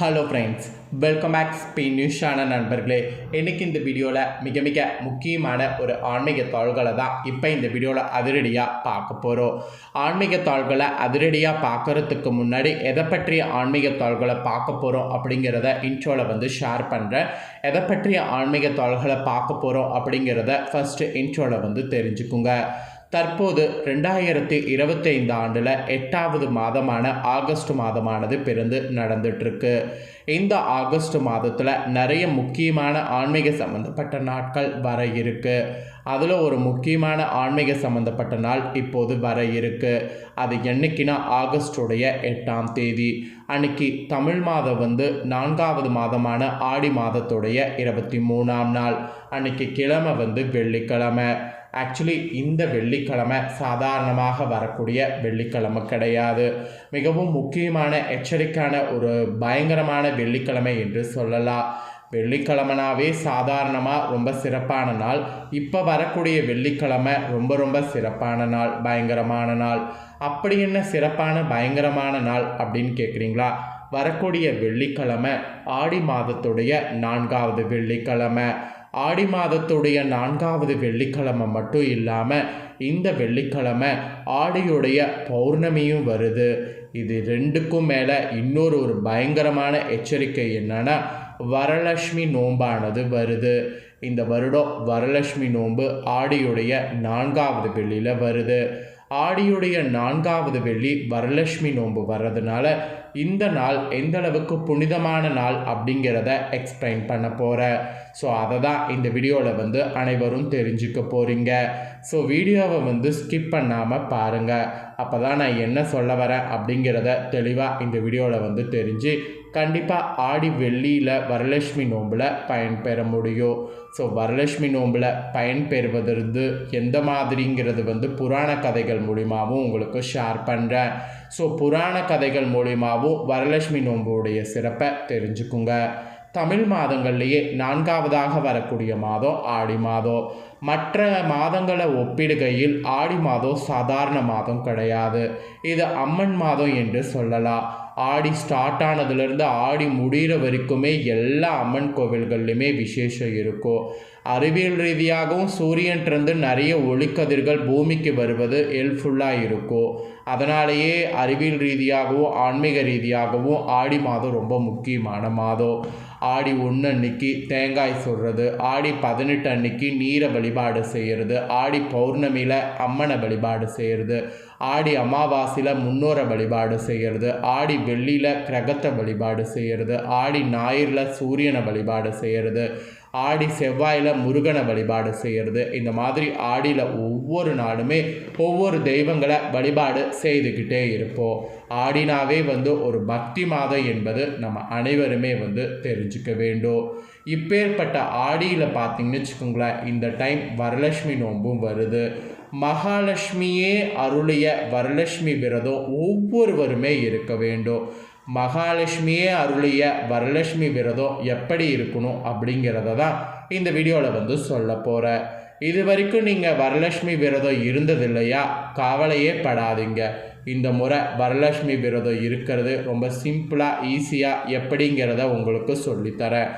Hello friends welcome back Spain நியூஸான நண்பர்களே. இன்றைக்கி இந்த வீடியோவில் மிக மிக முக்கியமான ஒரு ஆன்மீக தாள்களை தான் இப்போ இந்த வீடியோவில் அதிரடியாக பார்க்க போகிறோம் ஆன்மீக தாள்களை அதிரடியாக பார்க்குறதுக்கு முன்னாடி எதை பற்றிய ஆன்மீக தாள்களை பார்க்க போகிறோம் அப்படிங்கிறத இன்ட்ரோவில் வந்து ஷேர் பண்ணுறேன் எதை பற்றிய ஆன்மீக தாள்களை பார்க்க போகிறோம் அப்படிங்கிறத ஃபஸ்ட்டு இன்ட்ரோவில் வந்து தெரிஞ்சுக்குங்க. தற்போது ரெண்டாயிரத்தி இருபத்தைந்து ஆண்டில் எட்டாவது மாதமான ஆகஸ்ட் மாதமானது பிறந்து நடந்துட்டுருக்கு இந்த ஆகஸ்ட் மாதத்தில் நிறைய முக்கியமான ஆன்மீக சம்மந்தப்பட்ட நாட்கள் வர இருக்கு. அதில் ஒரு முக்கியமான ஆன்மீக சம்மந்தப்பட்ட நாள் இப்போது வர இருக்கு. அது என்னைக்குன்னா ஆகஸ்டுடைய எட்டாம் தேதி. அன்னைக்கு தமிழ் மாதம் வந்து நான்காவது மாதமான ஆடி மாதத்துடைய இருபத்தி மூணாம் நாள். அன்னைக்கு கிழமை வந்து வெள்ளிக்கிழமை. ஆக்சுவலி இந்த வெள்ளிக்கிழமை சாதாரணமாக வரக்கூடிய வெள்ளிக்கிழமை கிடையாது. மிகவும் முக்கியமான எச்சரிக்கையான ஒரு பயங்கரமான வெள்ளிக்கிழமை என்று சொல்லலாம். வெள்ளிக்கிழமைனாவே சாதாரணமாக ரொம்ப சிறப்பான நாள். இப்போ வரக்கூடிய வெள்ளிக்கிழமை ரொம்ப ரொம்ப சிறப்பான நாள் பயங்கரமான நாள். அப்படி என்ன சிறப்பான பயங்கரமான நாள் அப்படின்னு கேட்குறீங்களா வரக்கூடிய வெள்ளிக்கிழமை ஆடி மாதத்துடைய நான்காவது வெள்ளிக்கிழமை. ஆடி மாதத்துடைய நான்காவது வெள்ளிக்கிழமை மட்டும் இல்லாமல் இந்த வெள்ளிக்கிழமை ஆடியுடைய பௌர்ணமியும் வருது. இது ரெண்டுக்கும் மேலே இன்னொரு ஒரு பயங்கரமான எச்சரிக்கை என்னன்னா வரலட்சுமி நோம்பானது வருது. இந்த வருடம் வரலட்சுமி நோன்பு ஆடியுடைய நான்காவது வெள்ளியில் வருது. ஆடியுடைய நான்காவது வெள்ளி வரலட்சுமி நோன்பு வர்றதுனால இந்த நாள் எந்தளவுக்கு புனிதமான நாள் அப்படிங்கிறத எக்ஸ்பிளைன் பண்ண போகிறேன் ஸோ அதை தான் இந்த வீடியோவில் வந்து அனைவரும் தெரிஞ்சுக்க போகிறீங்க ஸோ வீடியோவை வந்து ஸ்கிப் பண்ணாமல் பாருங்கள் அப்போ தான் நான் என்ன சொல்ல வரேன் அப்படிங்கிறத தெளிவாக இந்த வீடியோவில் வந்து தெரிஞ்சு கண்டிப்பாக ஆடி வெள்ளியில் வரலட்சுமி நோம்பில் பயன்பெற முடியும். ஸோ வரலட்சுமி நோம்பில் பயன்பெறுவதற்கு எந்த மாதிரிங்கிறது வந்து புராண கதைகள் மூலிமாவும் உங்களுக்கு ஷேர் பண்ணுறேன் ஸோ புராண கதைகள் மூலிமாவும் வரலட்சுமி நோம்புடைய சிறப்பை தெரிஞ்சுக்குங்க. தமிழ் மாதங்கள்லேயே நான்காவதாக வரக்கூடிய மாதம் ஆடி மாதம். மற்ற மாதங்களை ஒப்பிடுகையில் ஆடி மாதம் சாதாரண மாதம் கிடையாது. இது அம்மன் மாதம் என்று சொல்லலாம். ஆடி ஸ்டார்ட் ஆனதுலேருந்து ஆடி முடிகிற வரைக்குமே எல்லா அம்மன் கோவில்கள்லையுமே விசேஷம் இருக்கும். அறிவியல் ரீதியாகவும் சூரியன்லேருந்து நிறைய ஒளிக்கதிர்கள் பூமிக்கு வருவது ஹெல்ப்ஃபுல்லாக இருக்கும். அதனாலேயே அறிவியல் ரீதியாகவும் ஆன்மீக ரீதியாகவும் ஆடி மாதம் ரொம்ப முக்கியமான மாதம். ஆடி ஒன்று அன்னைக்கு தேங்காய் சொல்கிறது ஆடி பதினெட்டு அன்னைக்கு நீரை வழிபாடு செய்கிறது ஆடி பௌர்ணமியில் அம்மனை வழிபாடு செய்கிறது ஆடி அமாவாசையில் முன்னோரை வழிபாடு செய்கிறது ஆடி வெள்ளியில் கிரகத்தை வழிபாடு செய்கிறது ஆடி ஞாயிறில் சூரியனை வழிபாடு செய்கிறது ஆடி செவ்வாயில் முருகனை வழிபாடு செய்கிறது இந்த மாதிரி ஆடியில் ஒவ்வொரு நாளுமே ஒவ்வொரு தெய்வங்களை வழிபாடு செய்துக்கிட்டே இருப்போம். ஆடினாவே வந்து ஒரு பக்தி மாதம் என்பது நம்ம அனைவருமே வந்து தெரிஞ்சுக்க வேண்டும். இப்பேற்பட்ட ஆடியில் பார்த்திங்கன்னு வச்சுக்கோங்களேன் இந்த டைம் வரலட்சுமி நோன்பும் வருது. மகாலட்சுமியே அருளிய வரலட்சுமி விரதம் ஒவ்வொருவருமே இருக்க வேண்டும். மகாலட்சுமியே அருளிய வரலட்சுமி விரதம் எப்படி இருக்கணும் அப்படிங்கிறத தான் இந்த வீடியோவில் வந்து சொல்ல போகிறேன் இது வரைக்கும் நீங்கள் வரலட்சுமி விரதம் இருந்தது இல்லையா கவலையே படாதீங்க. இந்த முறை வரலட்சுமி விரதம் இருக்கிறது ரொம்ப சிம்பிளாக ஈஸியாக எப்படிங்கிறத உங்களுக்கு சொல்லித்தரேன்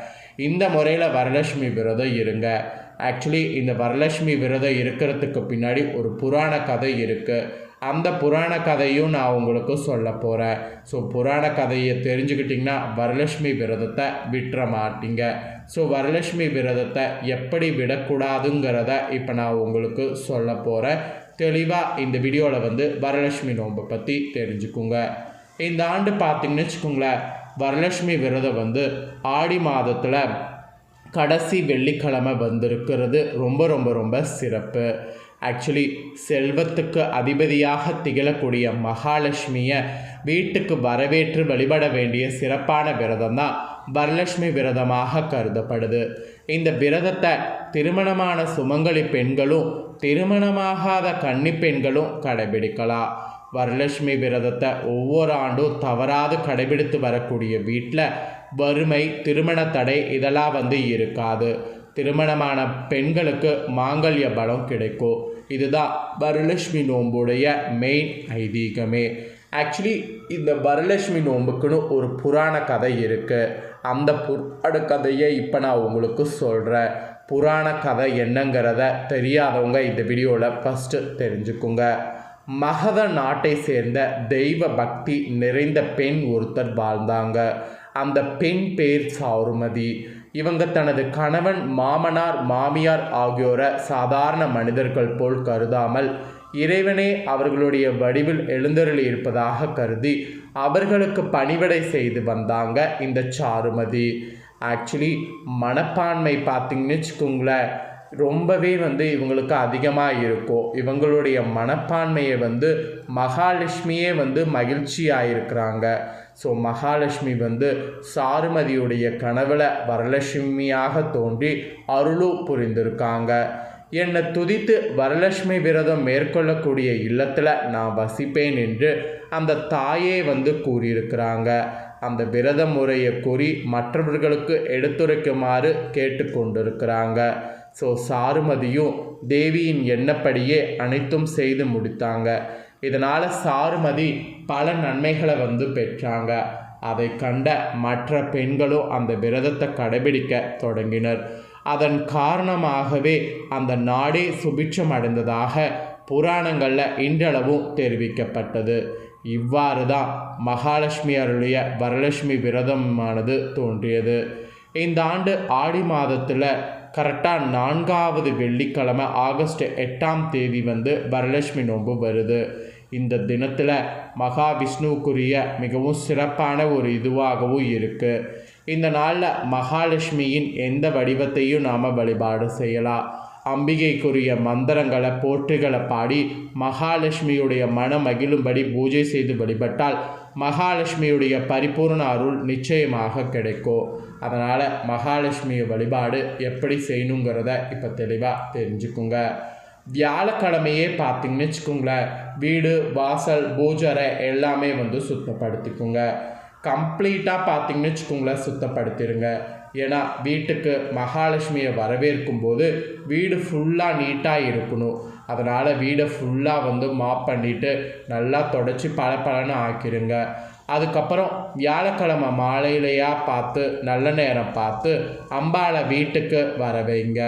இந்த முறையில் வரலட்சுமி விரதம் இருங்க. ஆக்சுவலி இந்த வரலட்சுமி விரதம் இருக்கிறதுக்கு பின்னாடி ஒரு புராண கதை இருக்குது அந்த புராண கதையும் நான் உங்களுக்கு சொல்ல போகிறேன் ஸோ புராண கதையை தெரிஞ்சுக்கிட்டிங்கன்னா வரலட்சுமி விரதத்தை விட்டுற மாட்டீங்க. ஸோ வரலட்சுமி விரதத்தை எப்படி விடக்கூடாதுங்கிறத இப்போ நான் உங்களுக்கு சொல்ல போகிறேன் தெளிவாக இந்த வீடியோவில் வந்து வரலட்சுமி நோன்பை பற்றி தெரிஞ்சுக்குங்க. இந்த ஆண்டு பார்த்திங்கன்னு வச்சுக்கோங்களேன் வரலட்சுமி விரதம் வந்து ஆடி மாதத்தில் கடைசி வெள்ளிக்கிழமை வந்திருக்கிறது. ரொம்ப ரொம்ப ரொம்ப சிறப்பு. ஆக்சுவலி செல்வத்துக்கு அதிபதியாக திகழக்கூடிய மகாலட்சுமியை வீட்டுக்கு வரவேற்று வழிபட வேண்டிய சிறப்பான விரதம் தான் வரலட்சுமி விரதமாக கருதப்படுது. இந்த விரதத்தை திருமணமான சுமங்கலி பெண்களும் திருமணமாகாத கன்னி பெண்களும் கடைபிடிக்கலாம். வரலட்சுமி விரதத்தை ஒவ்வொரு ஆண்டும் தவறாது கடைபிடித்து வரக்கூடிய வீட்டில் வறுமை திருமண தடை இதெல்லாம் வந்து இருக்காது. திருமணமான பெண்களுக்கு மாங்கல்ய பலம் கிடைக்கும். இதுதான் வரலட்சுமி நோம்புடைய மெயின் ஐதீகமே. ஆக்சுவலி இந்த வரலட்சுமி நோன்புக்குன்னு ஒரு புராண கதை இருக்குது அந்த புராண கதையை இப்போ நான் உங்களுக்கு சொல்கிறேன் புராண கதை என்னங்கிறத தெரியாதவங்க இந்த வீடியோவில் ஃபஸ்ட்டு தெரிஞ்சுக்குங்க. மகத நாட்டை சேர்ந்த தெய்வ பக்தி நிறைந்த பெண் ஒருத்தர் வாழ்ந்தாங்க. அந்த பெண் பேர் சாருமதி. இவங்க தனது கணவன் மாமனார் மாமியார் ஆகியோரை சாதாரண மனிதர்கள் போல் கருதாமல் இறைவனே அவர்களுடைய வடிவில் எழுந்தருளி இருப்பதாக கருதி அவர்களுக்கு பணிவிடை செய்து வந்தாங்க இந்த சாருமதி. ஆக்சுவலி மனப்பான்மை பார்த்தீங்கன்னு வச்சுக்கோங்களேன். ரொம்பவே வந்து இவங்களுக்கு அதிகமாக இருக்கும் இவங்களுடைய மனப்பான்மையை வந்து மகாலட்சுமியே வந்து மகிழ்ச்சியாக இருக்கிறாங்க ஸோ மகாலட்சுமி வந்து சாருமதியுடைய கனவுல வரலட்சுமியாக தோன்றி அருளும் புரிந்திருக்காங்க. என்னை துதித்து வரலட்சுமி விரதம் மேற்கொள்ளக்கூடிய இல்லத்தில் நான் வசிப்பேன் என்று அந்த தாயே வந்து கூறியிருக்கிறாங்க. அந்த விரத முறையை கூறி மற்றவர்களுக்கு எடுத்துரைக்குமாறு கேட்டுக்கொண்டிருக்கிறாங்க. ஸோ சாருமதியும் தேவியின் எண்ணப்படியே அனைத்தும் செய்து முடித்தாங்க. இதனால் சாருமதி பல நன்மைகளை வந்து பெற்றாங்க. அதை கண்ட மற்ற பெண்களும் அந்த விரதத்தை கடைபிடிக்க தொடங்கினர். அதன் காரணமாகவே அந்த நாடே சுபிட்சம் அடைந்ததாக புராணங்களில் இன்றளவும் தெரிவிக்கப்பட்டது. இவ்வாறு தான் மகாலட்சுமி அருளிய வரலட்சுமி விரதமானது தோன்றியது. இந்த ஆண்டு ஆடி மாதத்தில் கரெக்டாக நான்காவது வெள்ளிக்கிழமை ஆகஸ்ட் எட்டாம் தேதி வந்து வரலட்சுமி நோன்பு வருது. இந்த தினத்தில் மகாவிஷ்ணுவுக்குரிய மிகவும் சிறப்பான ஒரு இதுவாகவும் இருக்குது இந்த நாளில் மகாலட்சுமியின் எந்த வடிவத்தையும் நாம் வழிபாடு செய்யலாம். அம்பிகைக்குரிய மந்திரங்களை போற்றுகளை பாடி மகாலட்சுமியுடைய மன மகிழும்படி பூஜை செய்து வழிபட்டால் மகாலட்சுமியுடைய பரிபூர்ண அருள் நிச்சயமாக கிடைக்கும் அதனால் மகாலட்சுமியை வழிபாடு எப்படி செய்யணுங்கிறத இப்போ தெளிவாக தெரிஞ்சுக்குங்க. வியாழக்கிழமையே பார்த்தீங்கன்னு வச்சுக்கோங்களேன் வீடு வாசல் பூஜரை எல்லாமே வந்து சுத்தப்படுத்திக்குங்க. கம்ப்ளீட்டாக பார்த்தீங்கன்னு வச்சுக்கோங்களேன் சுத்தப்படுத்திடுங்க ஏன்னா வீட்டுக்கு மகாலட்சுமியை வரவேற்கும் போது வீடு ஃபுல்லாக நீட்டாக இருக்கணும். அதனால் வீடை ஃபுல்லாக வந்து மாப் பண்ணிவிட்டு நல்லா தொடச்சி பல பலன்னு ஆக்கிடுங்க அதுக்கப்புறம் வியாழக்கிழமை மாலையிலையாக பார்த்து நல்ல நேரம் பார்த்து அம்பாளை வீட்டுக்கு வர வைங்க.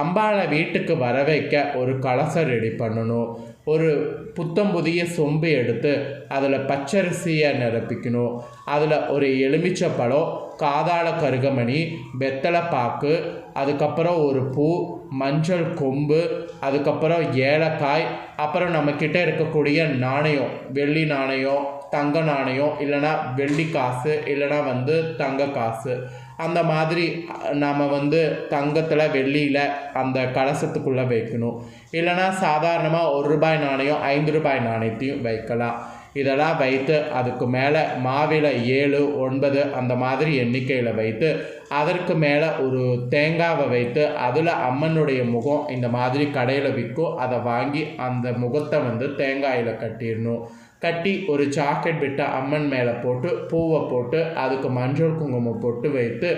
அம்பாளை வீட்டுக்கு வர வைக்க ஒரு கலசம் ரெடி பண்ணணும். ஒரு புத்தம் புதிய சொம்பு எடுத்து அதில் பச்சரிசியை நிரப்பிக்கணும். அதில் ஒரு எலுமிச்சை பழம் காதாள கருகமணி வெத்தலை பாக்கு அதுக்கப்புறம் ஒரு பூ மஞ்சள் கொம்பு அதுக்கப்புறம் ஏலக்காய் அப்புறம் நம்மக்கிட்ட இருக்கக்கூடிய நாணயம் வெள்ளி நாணயம் தங்க நாணயம் இல்லைனா வெள்ளி காசு இல்லைனா வந்து தங்க காசு. அந்த மாதிரி நாம் வந்து தங்கத்தில் வெள்ளியில் அந்த கலசத்துக்குள்ளே வைக்கணும். இல்லைனா சாதாரணமாக ஒரு ரூபாய் நாணயம் ஐந்து ரூபாய் நாணயத்தையும் வைக்கலாம். இதெல்லாம் வைத்து அதுக்கு மேலே மாவில ஏழு ஒன்பது அந்த மாதிரி எண்ணிக்கையில் வைத்து அதற்கு மேலே ஒரு தேங்காவை வைத்து அதில் அம்மனுடைய முகம் இந்த மாதிரி கடையில் விற்கும் அதை வாங்கி அந்த முகத்தை வந்து தேங்காயில் கட்டிடணும். கட்டி ஒரு ஜாக்கெட் விட்டு அம்மன் மேலே போட்டு பூவை போட்டு அதுக்கு மஞ்சள் குங்குமம் போட்டு வைத்து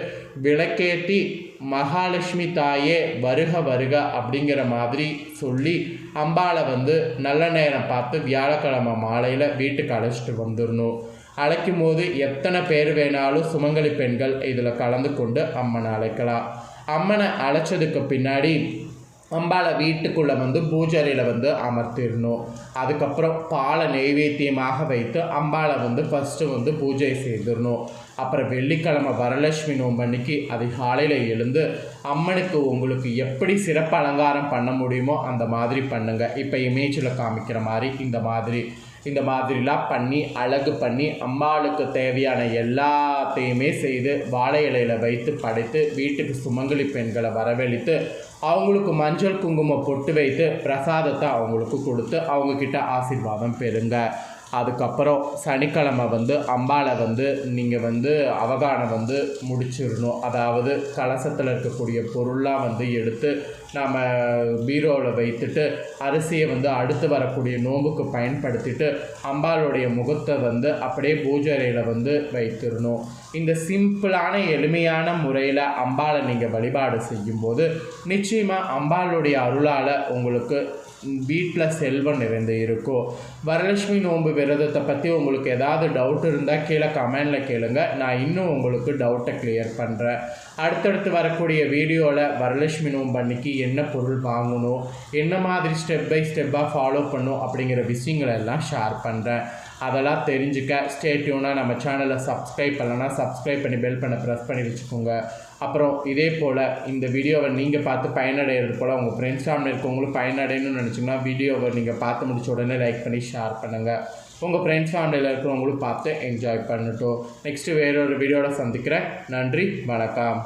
விளக்கேற்றி மகாலட்சுமி தாயே வருக வருக அப்படிங்கிற மாதிரி சொல்லி அம்பாளை வந்து நல்ல நேரம் பார்த்து வியாழக்கிழமை மாலையில் வீட்டுக்கு அழைச்சிட்டு வந்துடணும். அழைக்கும் போது எத்தனை பேர் வேணாலும் சுமங்கலி பெண்கள் இதில் கலந்து கொண்டு அம்மனை அழைக்கலாம். அம்மனை அழைச்சதுக்கு பின்னாடி அம்பாளை வீட்டுக்குள்ளே வந்து பூஜரையில் வந்து அமர்த்திடணும். அதுக்கப்புறம் பாலை நெய்வேத்தியமாக வைத்து அம்பாளை வந்து ஃபஸ்ட்டு வந்து பூஜை செய்திடணும். அப்புறம் வெள்ளிக்கிழமை வரலட்சுமி நோம்பன்னைக்கு அதிகாலையில் எழுந்து அம்மனுக்கு உங்களுக்கு எப்படி சிறப்பு அலங்காரம் பண்ண முடியுமோ அந்த மாதிரி பண்ணுங்கள் இப்போ இமேஜில் காமிக்கிற மாதிரி இந்த மாதிரி. இந்த மாதிரிலாம் பண்ணி அழகு பண்ணி அம்பாளுக்கு தேவையான எல்லாத்தையுமே செய்து வாழை இலையில் வைத்து படைத்து வீட்டுக்கு சுமங்கலி பெண்களை வரவழைத்து அவங்களுக்கு மஞ்சள் குங்குமம் பொட்டு வைத்து பிரசாதத்தை அவங்களுக்கு கொடுத்து அவங்கக்கிட்ட ஆசீர்வாதம் பெறுங்க. அதுக்கப்புறம் சனிக்கிழமை வந்து அம்பாளை வந்து நீங்கள் வந்து அவதானம் வந்து முடிச்சிடணும். அதாவது கலசத்தில் இருக்கக்கூடிய பொருளாக வந்து எடுத்து நாம் பீரோவில் வைத்துட்டு அரிசியை வந்து அடுத்து வரக்கூடிய நோம்புக்கு பயன்படுத்திட்டு அம்பாளுடைய முகத்தை வந்து அப்படியே பூஜரையில் வந்து வைத்திடணும். இந்த சிம்பிளான எளிமையான முறையில் அம்பாளை நீங்கள் வழிபாடு செய்யும்போது நிச்சயமாக அம்பாளுடைய அருளால் உங்களுக்கு வீட்டில் செல்வம் நிறைந்து இருக்கும் வரலட்சுமி நோன்பு விரதத்தை பற்றி உங்களுக்கு ஏதாவது டவுட் இருந்தால் கீழே கமெண்டில் கேளுங்கள் நான் இன்னும் உங்களுக்கு டவுட்டை கிளியர் பண்ணுறேன் அடுத்தடுத்து வரக்கூடிய வீடியோவில் வரலட்சுமி நோன்பு அன்னைக்கு என்ன பொருள் வாங்கணும் என்ன மாதிரி ஸ்டெப் பை ஸ்டெப்பாக ஃபாலோ பண்ணும் அப்படிங்கிற விஷயங்களை எல்லாம் ஷேர் பண்ணுறேன் அதெல்லாம் தெரிஞ்சுக்க ஸ்டேட்யூனாக நம்ம சேனலை சப்ஸ்கிரைப் பண்ணலன்னா சப்ஸ்கிரைப் பண்ணி பெல் பண்ண ப்ரெஸ் பண்ணி வச்சுக்கோங்க. அப்புறம் இதே போல் இந்த வீடியோவை நீங்கள் பார்த்து பயனடைகிறது போல் உங்கள் ஃப்ரெண்ட்ஸ் ஃபேமிலி இருக்கவங்களும் பயனடையணும்னு நினச்சிங்கன்னா வீடியோவை நீங்கள் பார்த்து முடிச்ச உடனே லைக் பண்ணி ஷேர் பண்ணுங்கள் உங்கள் ஃப்ரெண்ட்ஸ் ஃபேமிலியில் இருக்கிறவங்களும் பார்த்து என்ஜாய் பண்ணட்டும். நெக்ஸ்ட்டு வேறொரு வீடியோவில் சந்திக்கிறேன். நன்றி வணக்கம்.